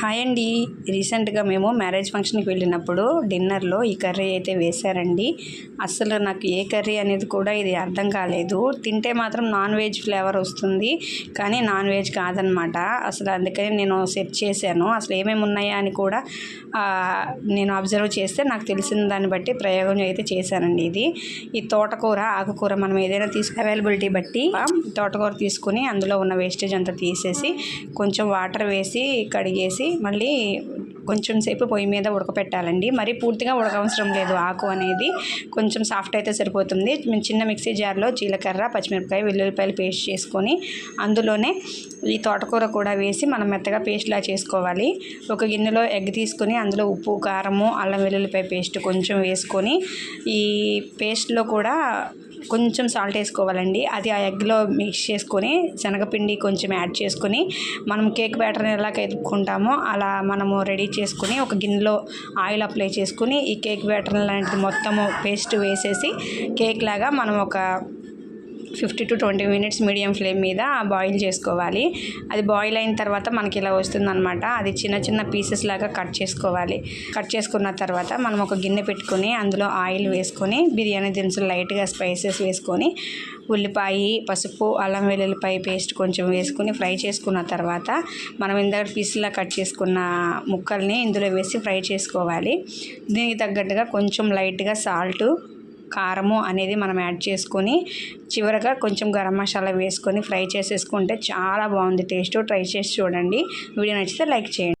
Hi అండి. రీసెంట్గా మేము మ్యారేజ్ ఫంక్షన్కి వెళ్ళినప్పుడు డిన్నర్లో ఈ కర్రీ అయితే వేశారండి. అసలు నాకు ఏ కర్రీ అనేది కూడా ఇది అర్థం కాలేదు. తింటే మాత్రం నాన్ వెజ్ ఫ్లేవర్ వస్తుంది కానీ నాన్ వెజ్ కాదనమాట. అసలు అందుకని నేను సెర్చ్ చేశాను. అసలు ఏమేమి ఉన్నాయా అని కూడా నేను అబ్జర్వ్ చేస్తే నాకు తెలిసిన దాన్ని బట్టి ప్రయోగం అయితే చేశానండి ఇది. ఈ తోటకూర ఆకుకూర మనం ఏదైనా తీసుకు అవైలబిలిటీ బట్టి తోటకూర తీసుకుని అందులో ఉన్న వేస్టేజ్ అంతా తీసేసి కొంచెం వాటర్ వేసి కడిగేసి మళ్ళీ కొంచెం సేపు పొయ్యి మీద ఉడకపెట్టాలండి. మరీ పూర్తిగా ఉడకవసరం లేదు ఆకు అనేది. కొంచెం సాఫ్ట్ అయితే సరిపోతుంది. మేము చిన్న మిక్సీ జార్లో జీలకర్ర పచ్చిమిరపకాయ వెల్లుల్లిపాయలు పేస్ట్ చేసుకొని అందులోనే ఈ తోటకూర కూడా వేసి మనం మెత్తగా పేస్ట్లా చేసుకోవాలి. ఒక గిన్నెలో ఎగ్ తీసుకొని అందులో ఉప్పు కారము అల్లం వెల్లుల్లిపాయ పేస్ట్ కొంచెం వేసుకొని ఈ పేస్ట్లో కూడా కొంచెం సాల్ట్ వేసుకోవాలండి. అది ఆ ఎగ్లో మిక్స్ చేసుకొని శనగపిండి కొంచెం యాడ్ చేసుకొని మనం కేక్ బ్యాటర్ని ఎలా కలుపుకుంటామో అలా మనము రెడీ చేసుకుని ఒక గిన్నెలో ఆయిల్ అప్లై చేసుకుని ఈ కేక్ బ్యాటర్ లాంటిది మొత్తము పేస్ట్ వేసేసి కేక్ లాగా మనం ఒక fifty to twenty minutes medium flame మీద బాయిల్ చేసుకోవాలి. అది బాయిల్ అయిన తర్వాత మనకి ఇలా వస్తుందన్నమాట. అది చిన్న చిన్న పీసెస్ లాగా కట్ చేసుకోవాలి. కట్ చేసుకున్న తర్వాత మనం ఒక గిన్నె పెట్టుకొని అందులో ఆయిల్ వేసుకొని బిర్యానీ దినుసులు లైట్గా స్పైసెస్ వేసుకొని ఉల్లిపాయ పసుపు అల్లం వెల్లుల్లిపాయ పేస్ట్ కొంచెం వేసుకొని ఫ్రై చేసుకున్న తర్వాత మనం ఇందాక పీసులా కట్ చేసుకున్న ముక్కల్ని ఇందులో వేసి ఫ్రై చేసుకోవాలి. దీనికి తగ్గట్టుగా కొంచెం లైట్గా సాల్ట్ కారము అనేది మనం యాడ్ చేసుకొని చివరగా కొంచెం గరం మసాలా వేసుకొని ఫ్రై చేసేసుకుంటే చాలా బాగుంది టేస్ట్. ట్రై చేసి చూడండి. వీడియో నచ్చితే లైక్ చేయండి.